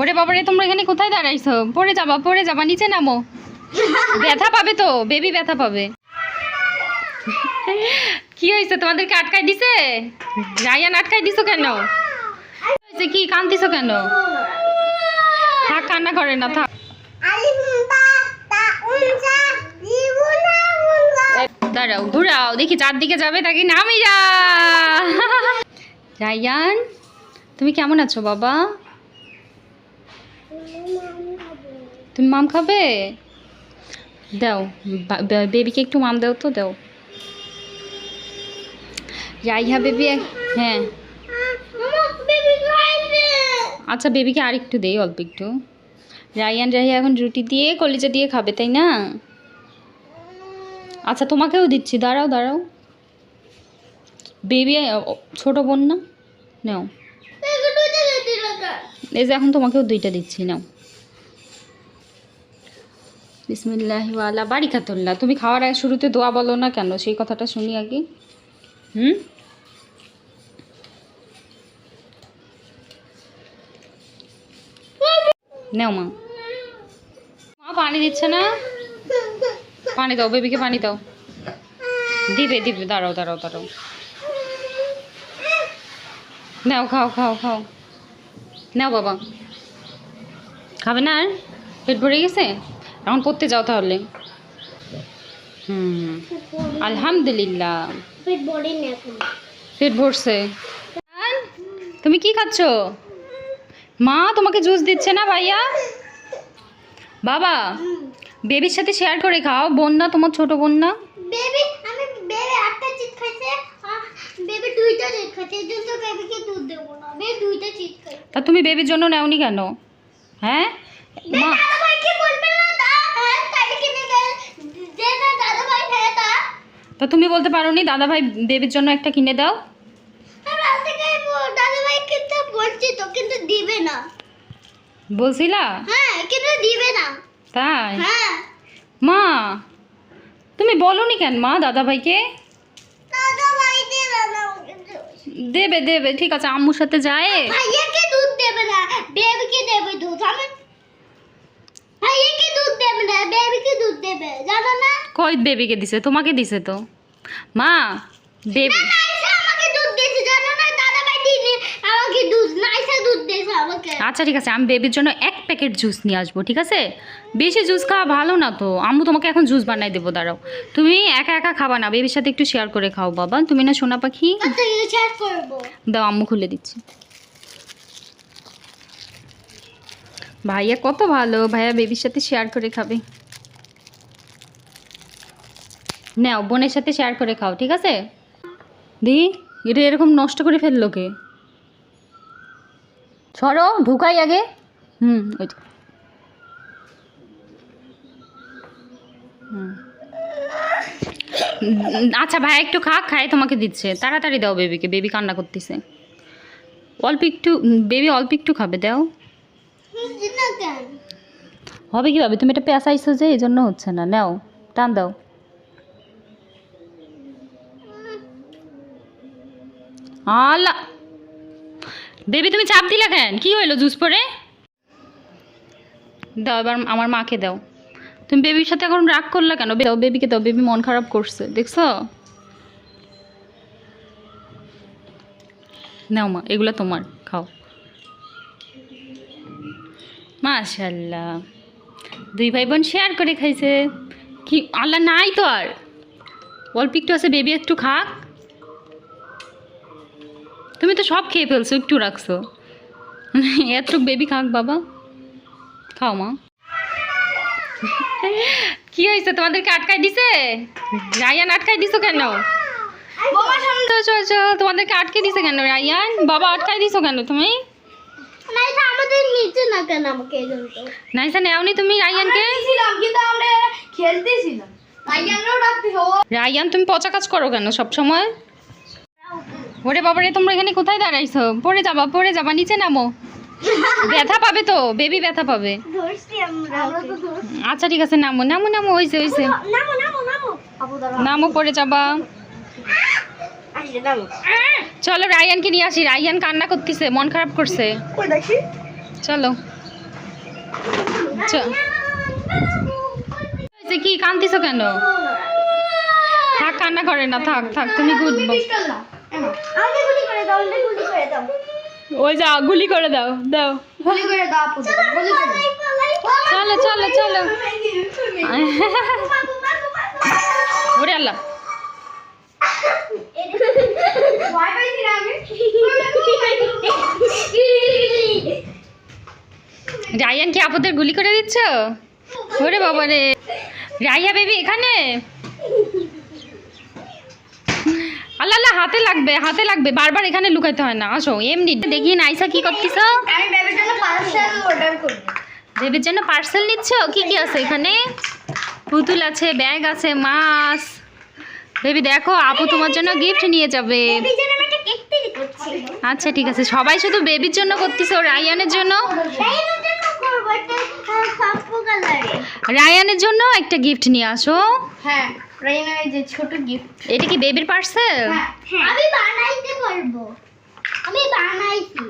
ওরে বাবারে, তোমরা এখানে কোথায় দাঁড়াইছো? পড়ে যাবা পড়ে যাবা, নিচে নামো। ব্যথা পাবে তো, বেবি ব্যথা পাবে। কি হয়েছে, তোমাদেরকে আটকাই দিছে? রায়ান আটকাই দিছো কেন? হয়েছে কি কান্দিছো কেন? থাক, কান্না করে না, থাক। দাঁড়াও, ঘুরাও, দেখি চারদিকে যাবে তাকে নামি যা রায়ান তুমি কেমন আছো বাবা? তুমি মাম খাবে? দাও বেবিকে একটু মাম দাও তো, দাও। রাইহা বেবি হ্যাঁ। আচ্ছা বেবিকে আর একটু দেই, অল্প একটু। রায়ান রাইহা এখন রুটি দিয়ে, কলিজা দিয়ে খাবে, তাই না? আচ্ছা তোমাকেও দিচ্ছি, দাঁড়াও দাঁড়াও। বেবি ছোট বোন না? নাও। এই যে এখন তোমাকেও দুইটা দিচ্ছি, নাও। বিসমিল্লাহ ওয়ালা বাড়ি কাতল্লা তুমি খাওয়ার আগে শুরুতে দোয়া বলো না কেন? সেই কথাটা শুনি আগে। হুম? নাও, মা। মা, পানি দিচ্ছে না? পানি দাও বেবিকে পানি দাও। দিবে দিবে। দাঁড়াও দাঁড়াও দাঁড়াও। নাও, খাও খাও খাও। নাও বাবা। খাবে না আর? পেট ভরে গেছে? এখন পড়তে যাও তাহলে। হুম আলহামদুলিল্লাহ। পেট ভরছে। তুমি কি খাচ্ছ? মা তোমাকে জুস দিচ্ছে না ভাইয়া? বাবা বেবির সাথে শেয়ার করে খাও। বোন না তোমার ছোট বোন না? বেবি আমি বেবি একটা চিট খাইছে বেবি দুইটা চিট খাইছে জন্য বেবিকে দুধ দেবো না তা তুমি বেবির জন্য নেওনি কেন? হ্যাঁ? মা না তা হ্যাঁ তাই কিনে দে। যে না দাদা ভাই খায় তা তুমি বলতে পারো নি দাদা ভাই বেবির জন্য একটা কিনে দাও? না। বলছিলা? হ্যাঁ না। তাই? হ্যাঁ। মা তুমি বলনি কেন মা দাদা ভাইকে দাদা ভাই দেবে না কিন্তু দেবে দেবে ঠিক আছে আম্মুর সাথে যায়। ভাইয়াকে দুধ দেবে না বেবিকে দেবে দুধ আমি ভাইয়াকে দুধ দেবে না বেবিকে দুধ দেবে জানো না? কই বেবিকে দিছে? তোমাকে দিছে তো। মা বেবি নাইসা আমাকে দুধ দিয়েছে জানো না দাদা ভাই দিনে আমাকে দুধ নাইসা দুধ আমাকে। আচ্ছা ঠিক আছে আমি বেবির জন্য এক প্যাকেট জুস নিয়ে আসব ঠিক আছে? বেশি জুস খাওয়া ভালো না তো। আম্মু তোমাকে এখন জুস বানাই দেবো দাঁড়াও। তুমি একা একা খাবা না বেবির সাথে একটু শেয়ার করে খাও বাবা। তুমি না সোনা পাখি? আচ্ছা দাও আম্মু খুলে দিচ্ছি। ভাইয়া কত ভালো ভাইয়া বেবির সাথে শেয়ার করে খাবে। নাও বোনের সাথে শেয়ার করে খাও ঠিক আছে? দি এটা এরকম নষ্ট করে ফেলল কে? সরো ঢুকাই আগে। হুম, ওই। আচ্ছা ভাই, একটু খা খায় তোমাকে দিচ্ছে। তাড়াতাড়ি দাও বেবিকে, বেবি কান্না করতেছে। অল্প একটু বেবি অল্প একটু খাবে, দাও। হবে কীভাবে? তুমি এটা পেঁচাইছো যে এই জন্য হচ্ছে না। নাও, টান দাও। আলা বেবি, তুমি চাপ দিলা কেন? কি হইল জুস পরে? দাও, এবার আমার মাকে দাও। তুমি বেবির সাথে এখন রাগ করলা কেন? দাও বেবিকে, দাও, বেবি মন খারাপ করছে, দেখছ? নাও মা, এগুলো তোমার, খাও। মাশাল্লাহ দুই ভাই বোন শেয়ার করে খাইছে। কি, আল্লাহ নাই তো আর। অল্প একটু আছে, বেবি একটু খাক। তুমি তো সব খেয়ে ফেলছো একটু রাখছো। এত বেবি খাক বাবা? খাও মা। কি হয়েছে তোমাদেরকে আটকাই দিছে? রায়ান আটকাই দিছো কেন? তোমাদেরকে আটকে দিছে কেন রায়ান? বাবা আটকাই দিছো কেন তুমি? নাইসা নেওনি তুমি রায়ানকে? রায়ান তুমি পচা কাজ করো কেন সব সময় ওরে বাবারে তোমরা এখানে কোথায় দাঁড়াইছো? পড়ে যাবা পড়ে যাবা নিচে নামো। ব্যথা পাবে তো বেবি ব্যথা পাবে। ধরছি আমরা। আমরা তো ধরছি। আচ্ছা ঠিক আছে নামো নামো নামো হইছে হইছে। নামো নামো নামো। নামো পড়ে যাবা। চলো রায়ানকে নিয়ে আসি। রায়ান কান্না করতেছে মন খারাপ করছে। চলো। চ- হয়েছে কি কান্দিছ কেন? থাক কান্না করে না থাক থাক তুমি গুড আমাকে গুলি করে দাও আমাকে গুলি করে দাও। ওই যা গুলি করে দাও দাও। গুলি করে দাও গুলি করে চলো চলো চলো ওরে আল্লাহ। রায়ান কি আপদের গুলি করে দিচ্ছ? ওরে বাবা রে রাইয়া বেবি এখানে? আল্লাহ আল্লাহ হাতে লাগবে হাতে লাগবে। বারবার এখানে লুকাইতে হয় না। আসো এমনি দেখি নাইসা কি করতেছ? আমি বেবির জন্য পার্সেল অর্ডার করব। বেবির জন্য পার্সেল নিচ্ছ? কি কি আছে এখানে? পুতুল আছে ব্যাগ আছে মাছ। বেবি দেখো আপু তোমার জন্য গিফট নিয়ে যাবে। আচ্ছা ঠিক আছে। সবাই শুধু বেবির জন্য করতেছো রায়ানের জন্য? রায়ানের জন্য একটা গিফট নিয়ে আসো। হ্যাঁ। রায়ানের এই যে ছোট গিফট এটা কি বেবির পার্সেল হ্যাঁ আমি বানাইতে পারব আমি বানাইছি।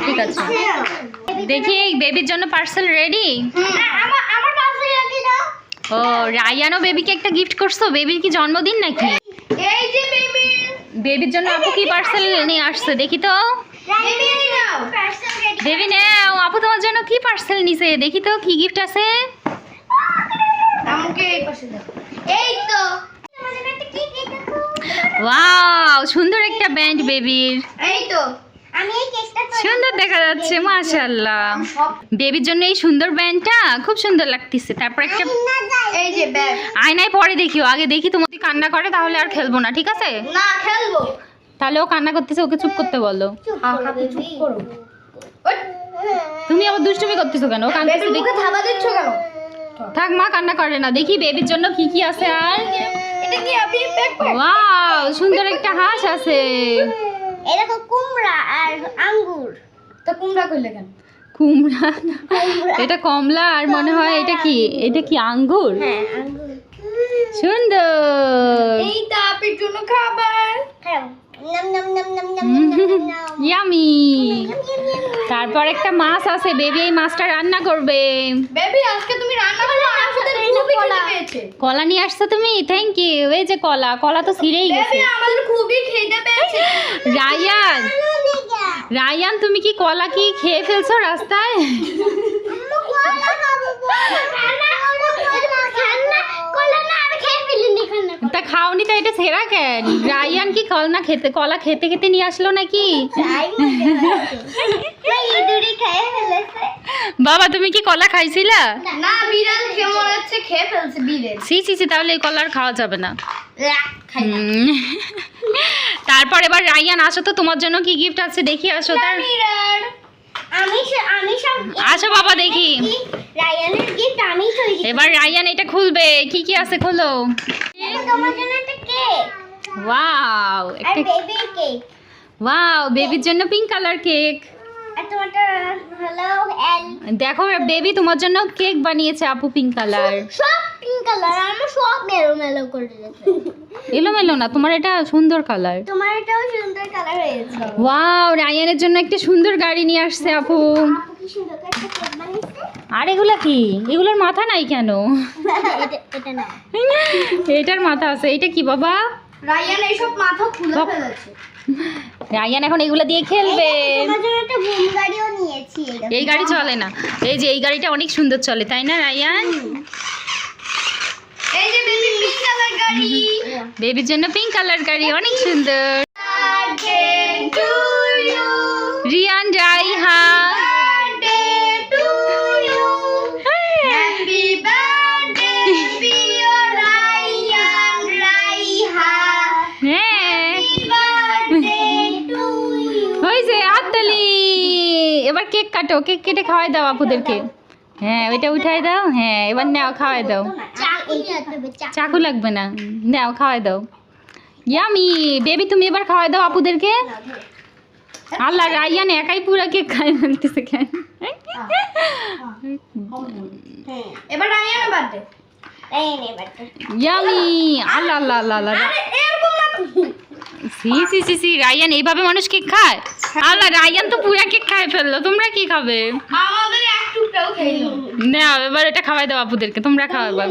ঠিক আছে। দেখি বেবির জন্য পার্সেল রেডি হ্যাঁ, আমার আমার রাখি দাও। ও রায়ানও বেবিকে একটা গিফট করছ? বেবির কি জন্মদিন নাকি? এই যে বেবি বেবির জন্য আপু কি পার্সেল নিয়ে আসছে? দেখি তো। বেবি নাও। পার্সেল বেবি নাও। আপু তোমার জন্য কি পার্সেল নিছে? দেখি তো কি গিফট আছে? আমাকে এই পাশে দাও। এই তো আমাদের একটা কি কেক দেখো ওয়াও সুন্দর একটা ব্যান্ড বেবির এই তো আমি এই কেকটা সুন্দর দেখা যাচ্ছে মাশাআল্লাহ। বেবির জন্য এই সুন্দর ব্যান্ডটা খুব সুন্দর লাগতেছে। তারপর একটা এই যে ব্যাগ আয়নায় পরে দেখিও আগে দেখি তোমার যদি কান্না করে তাহলে আর খেলব না ঠিক আছে? না খেলব। তাহলে ও কান্না করতেছে ওকে চুপ করতে বলো। হাতে চুপ করো। তুমি আবার দুষ্টুমি করতেছো কেন? ও থাবা দিচ্ছ কেন? থাক মা কান্না করে না। দেখি বেবির জন্য কি কি আছে আর। এটা কি আপনি ওয়াও সুন্দর একটা হাঁস আছে। এরকম কুমড়া আর আঙ্গুর। তা কুমড়া কেন? কুমড়া এটা কমলা আর মনে হয় এটা কি? এটা কি আঙ্গুর? হ্যাঁ আঙ্গুর। সুন্দর। এই তাপের জন্য খাবার। খাও। নাম নাম নাম নাম নাম নাম নাম ইয়ামি তারপর একটা মাছ আছে বেবি এই মাছটা রান্না করবে। বেবি আজকে তুমি রান্না করলে আমার সাথে খুবই খিদে পেয়েছে। কলা নিয়ে আসছো তুমি? থ্যাংক ইউ এই যে কলা কলা তো ছিঁড়েই গেছে। বেবি আমাদের খুবই খিদে পেয়েছে। রায়ান রায়ান তুমি কি কলা কি খেয়ে ফেলছো রাস্তায়? তা খাওনি তা এটা সেরা কেন রায়ান কি কল না খেতে কলা খেতে খেতে নিয়ে আসলো নাকি? বাবা তুমি কি কলা খাইছিলা? না বিড়াল কেমন হচ্ছে খেয়ে ফেলছে বিড়াল। সি সি সি তাহলে এই কলা আর খাওয়া যাবে না। তারপর এবার রায়ান আসো তো তোমার জন্য কি গিফট আছে দেখি আসো তার। আমি আমি সব আসো বাবা দেখি। রায়ানের গিফট আমি তৈরি এবার রায়ান এটা খুলবে। কি কি আছে খোলো? তোমার জন্য একটা কেক ওয়াও একটা বেবির কেক ওয়াও বেবির জন্য পিঙ্ক কালার কেক দেখো বেবি তোমার জন্য কেক বানিয়েছে আপু পিঙ্ক কালার সব কালার আমার সব মেলো মেলো করে দিয়েছে। এলোমেলো না তোমার এটা সুন্দর কালার তোমার এটাও সুন্দর কালার হয়েছে। ওয়াও রায়ানের জন্য একটা সুন্দর গাড়ি নিয়ে আসছে আপু। আপু কি সুন্দর একটা কেক বানিয়েছে। আর এগুলা কি? এগুলোর মাথা নাই কেন? এটা এটা না। এটার মাথা আছে এটা কি বাবা? রায়ান এইসব মাথা খুলে ফেলেছে। রায়ান এখন এগুলো দিয়ে খেলবে। এই গাড়ি চলে না। এই যে এই গাড়িটা অনেক সুন্দর চলে তাই না রায়ান? এই যে বেবি পিঙ্ক কালার গাড়ি। বেবির জন্য পিঙ্ক কালার গাড়ি অনেক সুন্দর। রিয়ান টু হাততালি এবার কেক কাটো কেক কেটে খাওয়াই দাও আপুদেরকে। হ্যাঁ ওইটা উঠাই দাও। হ্যাঁ এবার নাও খাওয়াই দাও। চাকু লাগবে না। নাও খাওয়াই দাও। ইয়ামি বেবি তুমি এবার খাওয়াই দাও আপুদেরকে। আল্লাহ রাইয়ান একাই পুরা কেক খাই ফেলতেছে কেন? এবার বার্থডে ইয়ামি আল্লাহ আল্লাহ আল্লাহ আল্লাহ। আরে এরকম না তো। সি সি সি সি রায়ান এইভাবে মানুষ কেক খায়? আল্লাহ রায়ান তো পুরা কেক খাই ফেলল। তোমরা কি খাবে? আমাদের এক এবার এটা খাওয়াই দাও আপুদেরকে তোমরা খাওয়াবা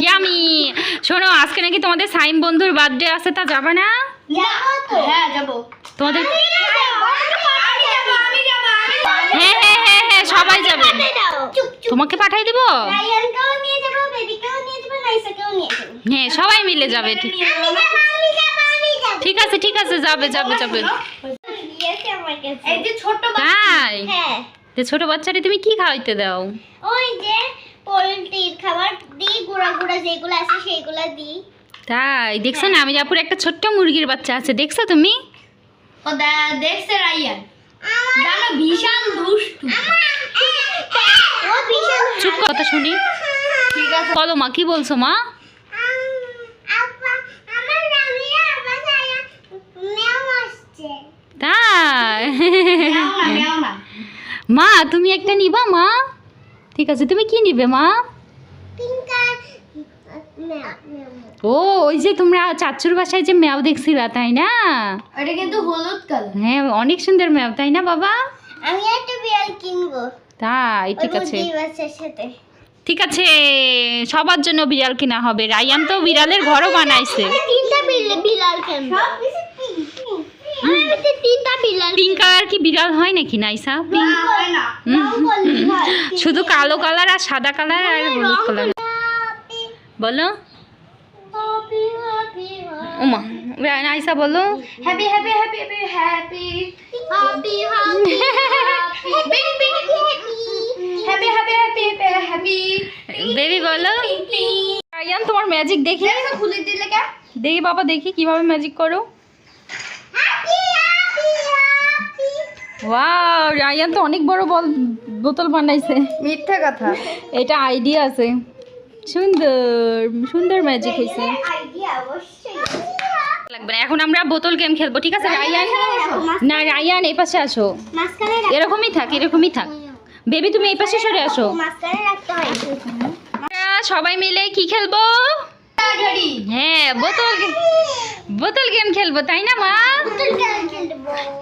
ইয়ামি শোনো আজকে নাকি তোমাদের সাইম বন্ধুর বার্থডে আছে তা যাবে না? হ্যাঁ যাব তোমাদের হ্যাঁ হ্যাঁ হ্যাঁ হ্যাঁ সবাই যাবে। তোমাকে পাঠাই দিব? হ্যাঁ সবাই মিলে যাবে ঠিক। আছে ঠিক আছে যাবে যাবে যাবে। তাই? যে ছোট বাচ্চাটি তুমি কি খাওয়াইতে দাও? ওই যে পোলট্রির খাবার দিই গুঁড়া গুঁড়া যেগুলো আছে সেইগুলো দিই। তাই দেখছ না? আমি আপুর একটা ছোট্ট মুরগির বাচ্চা আছে দেখছ তুমি? ও দেখছে রায়ান জানো বিশাল দুষ্টু। ও বিশাল চুপ কথা শুনি। ঠিক আছে। বলো মা কি বলছো মা? তাই। মা তুমি একটা নিবা মা? ঠিক আছে তুমি কি নিবে মা? ও ওই যে তোমরা চাচুর বাসায় যে ম্যাও দেখছিলা তাই না? এটা কিন্তু হলুদ কালার হ্যাঁ অনেক সুন্দর ম্যাও তাই না বাবা? আমি একটা বিড়াল কিনবো। তাই ঠিক আছে। ঠিক আছে সবার জন্য বিড়াল কিনা হবে। রায়ান তো বিড়ালের ঘরও বানাইছে। তিনটা বিড়াল বিড়াল কিনবো। আমি তো তিনটা বিড়াল পিঙ্ক কালার কি বিড়াল হয় নাকি? নাইসা? পিঙ্ক? হয় না। হুম। শুধু কালো কালার আর সাদা কালার আর হলুদ কালার? বলো ওমা নাইসা বলো। Happy happy happy happy happy happy happy being being happy happy happy happy baby বলো। রায়ান তোমার ম্যাজিক দেখি। খুলে দিলে দেখি বাবা দেখি কীভাবে ম্যাজিক করো happy happy happy wow Ryan তো অনেক বড় বোতল বানাইছে। মিথ্যা কথা। এটা আইডিয়া আছে। সুন্দর সুন্দর ম্যাজিক হয়েছে লাগবে না এখন আমরা বোতল গেম খেলব ঠিক আছে রায়ান না রায়ান এই পাশে আসো। এরকমই থাক এরকমই থাক। বেবি তুমি এই পাশে সরে আসো। হয়। সবাই মিলে কি খেলব? হ্যাঁ বোতল বোতল গেম খেলব তাই না মা?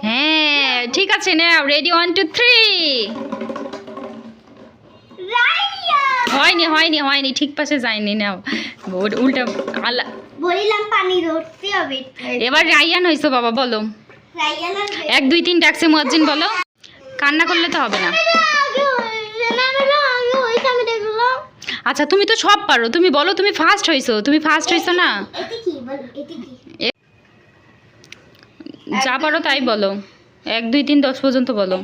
হ্যাঁ ঠিক আছে নাও রেডি ওয়ান টু থ্রি হয়নি হয়নি হয়নি ঠিক পাশে যায়নি নাও। ওর উল্টা আলা বলিলাম পানি ধরতে হবে এবার রায়ান হয়েছো বাবা বলো। রাইয়ান। এক দুই তিন ডাকছে মুয়াজ্জিন বলো। কান্না করলে তো হবে না আগে হয়েছে না, আমি তো আগে হয়েছে, আমি দেখলাম। আচ্ছা তুমি তো সব পারো। তুমি বলো তুমি ফার্স্ট হয়েছো তুমি ফার্স্ট হয়েছো না? যা পারো তাই বলো। এক দুই তিন দশ পর্যন্ত বলো।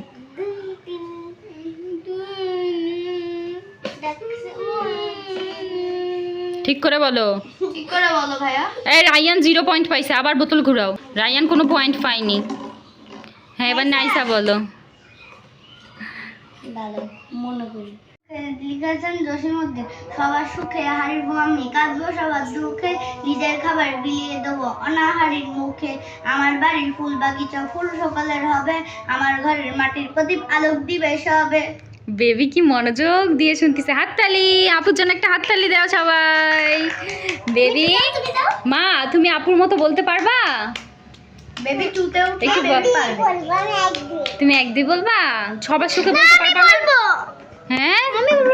ঠিক করে বলো। ঠিক করে বলো ভাইয়া। এই রায়ান জিরো পয়েন্ট পাইছে আবার বোতল ঘুরাও। রায়ান কোনো পয়েন্ট পাইনি হ্যাঁ এবার নাইসা বলো। মনে করি। লিখেছেন মধ্যে। সবার সুখে হাড়ির আমি কাঁদবো সবার দুঃখে নিজের খাবার বিলিয়ে দেবো অনাহারির মুখে। আমার বাড়ির ফুল বাগিচা ফুল সকালের হবে। আমার ঘরের মাটির প্রদীপ আলোক দিবে সবে। বেবি কি মনোযোগ দিয়ে শুনতেছে? হাততালি! আপুর জন্য একটা হাততালি দাও সবাই। বেবি মা তুমি আপুর মতো বলতে পারবা? বেবি টুতেও একটু বল। তুমি এক দুই বলবা? সবার সুখে বলতে পারবা না? হ্যাঁ? আমি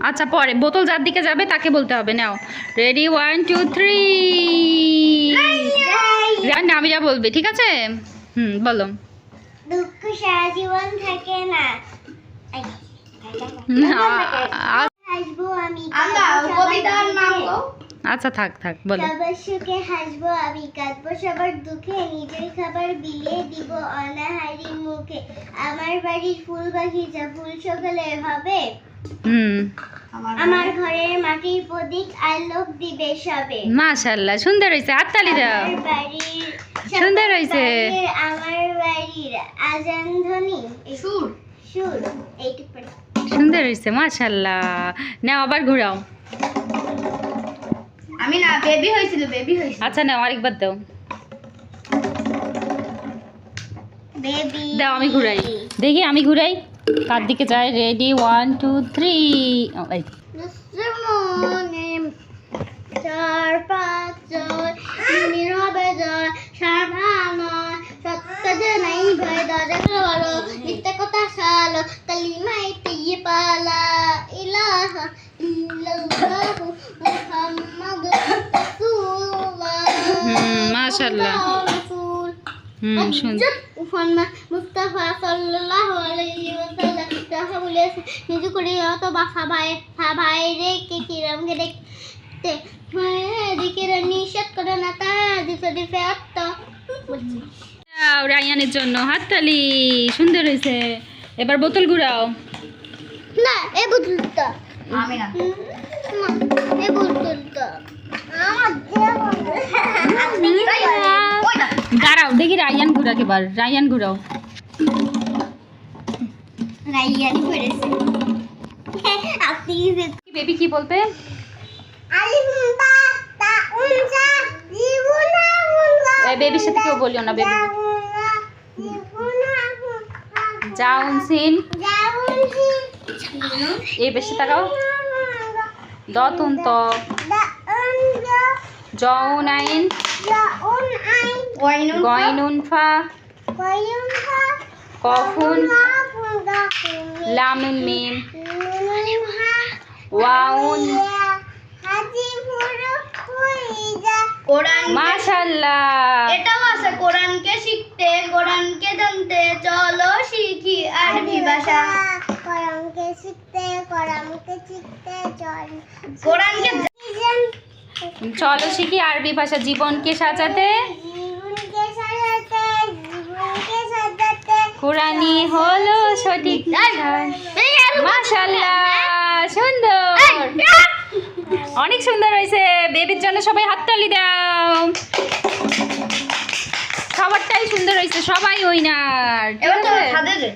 আচ্ছা পরে। বোতল যার দিকে যাবে তাকে বলতে হবে। নাও। Ready one two three Namira বলবে ঠিক আছে? হুম বলো। দুঃখ সারা জীবন থাকে না। এই, না, আ- হাসবো আমি কবিতার নাম আচ্ছা থাক থাক বলো। সবার সুখে হাসবো আমি কাঁদবো সবার দুঃখে নিজের খাবার বিলিয়ে দিব অনাহারি মুখে। আমার বাড়ির ফুল বাগিচা ফুল সকালে হবে। হুম। আমার ঘরের মাটির প্রদীপ আলোক দিবে সবে। মাশাল্লাহ সুন্দর হয়েছে হাততালি দাও। সুন্দর হয়েছে। বাড়ির আমার বাড়ির আজান ধ্বনি। সুর। সুর এইটুকু পড়ে। সুন্দর হয়েছে মাশাল্লাহ। নাও আবার ঘুরাও। আমি না বেবি হয়েছিল বেবি হয়েছিল। আচ্ছা নাও আরেকবার দাও। বেবি দাও আমি ঘুরাই। দেখি আমি ঘুরাই। কার দিকে যাই রেডি ওয়ান টু থ্রি চার পাঁচ জয় নীরবে জয় সারভানয় সত্য যে নাই ভয় দরজা খোলো মিথ্যে কথা সালো কালিমাই দিয়ে পালা মাশাআল্লাহ। হুম মুস্তাফা সাল্লাল্লাহু আলাইহি ওয়াসাল্লাম তাহা বলেছে নিজে করে অত বাসা ভাই ভাই রে কে কিরম কে দেখতে নিষেধ করে না তা দিতে দিতে আত্ম রায়ানের জন্য হাততালি সুন্দর হয়েছে। এবার বোতল ঘুরাও। না এ বুঝলটা আমি না। এ দাঁড়াও দেখি রায়ান ঘুরাক এবার। রায়ান ঘুরাও। পড়েছে বেবি কি বলতে আলিফ বা তা উনসা জীবনা উনসা বেবির সাথে কেউ বলিও না বেবি জাউন সিন এই বেশি তাকাও। দতুন ত। জউন আইন গয়নুন ফা কফুন লামুন মিম ওয়াউন কোরআন মাশাল্লাহ। এটাও আছে কোরআনকে শিখতে কোরআনকে জানতে চলো শিখি আরবি ভাষা। কোরআনকে শিখতে কোরআনকে শিখতে চল। কোরআনকে চলো শিখি আরবি ভাষা জীবনকে সাজাতে। কোরআনই হলো সঠিক মাশাল্লাহ সুন্দর। অনেক সুন্দর হয়েছে। বেবির জন্য সবাই হাততালি দাও। সবারটাই সুন্দর হয়েছে সবাই উইনার। দে।